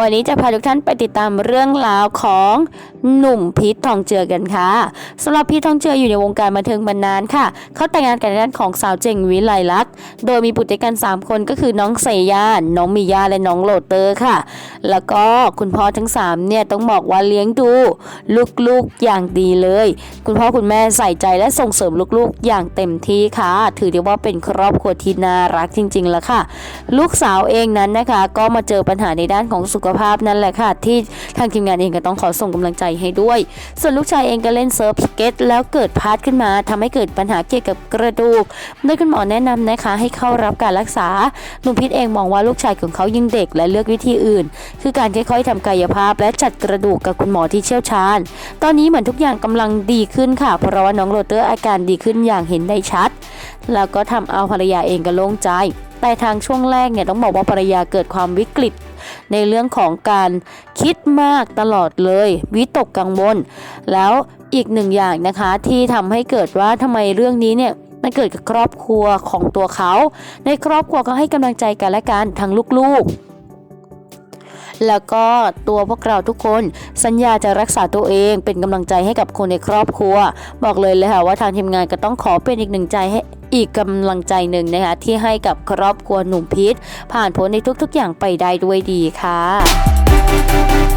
วันนี้จะพาทุกท่านไปติดตามเรื่องราวของหนุ่มพีททองเจือกันค่ะสำหรับพีททองเจืออยู่ในวงการบันเทิงมานานค่ะ เขาแต่งงานกับด้านของสาวเจงวิไลลักษ์โดยมีบุตรด้วยกัน 3 คนก็คือน้องเซยาน้องมิยาและน้องโรเตอร์ค่ะ แล้วก็คุณพ่อทั้ง3เนี่ยต้องบอกว่าเลี้ยงดูลูกๆอย่างดีเลย คุณพ่อคุณแม่ใส่ใจและส่งเสริมลูกๆอย่างเต็มที่ค่ะ ถือได้ว่าเป็นครอบครัวที่น่ารักจริงๆแล้วค่ะ ลูกสาวเองนั้นนะคะ ก็มาเจอปัญหาในด้านของสุขภาพนั่นแหละค่ะ ที่ทางทีมงานเองก็ต้องขอส่งกำลังใจให้ด้วย ส่วนลูกชายเองก็เล่นเซิร์ฟสเก็ตแล้วเกิดพาดขึ้นมาทำให้เกิดปัญหาเกี่ยวกับกระดูกโดยคุณหมอแนะนำนะคะ ให้เข้ารับการรักษาหนุ่มพิษเองมองว่าลูกชายของเขายังเด็กและเลือกวิธีอื่น คือการค่อยๆทำกายภาพ และจัดกระดูกกับคุณหมอที่เชี่ยวชาญ ตอนนี้เหมือนทุกอย่างกำลังดีขึ้นค่ะ เพราะว่าน้องโรเตอร์อาการดีขึ้นอย่างเห็นได้ชัด แล้วก็ทำเอาภรรยาเองก็โล่งใจ แต่ทางช่วงแรกเนี่ยต้องบอกว่าภรรยาเกิดความวิกฤต ในเรื่องของการคิดมากตลอดเลย วิตกกังวล แล้วอีกหนึ่งอย่างนะคะที่ทำให้เกิดว่าทำไมเรื่องนี้เนี่ยมันเกิดกับครอบครัวของตัวเขา ในครอบครัวก็ให้กำลังใจกันและกันทั้งลูกๆแล้วก็ตัวพวกเราทุกคนสัญญาจะรักษาตัวเองเป็นกำลังใจให้กับคนในครอบครัว บอกเลยเลยค่ะว่าทางทีมงานก็ต้องขอเป็นอีกหนึ่งใจให้ อีกกำลังใจหนึ่งนะคะที่ให้กับครอบครัวหนุ่มพีทผ่านพ้นในทุกๆอย่างไปได้ด้วยดีค่ะ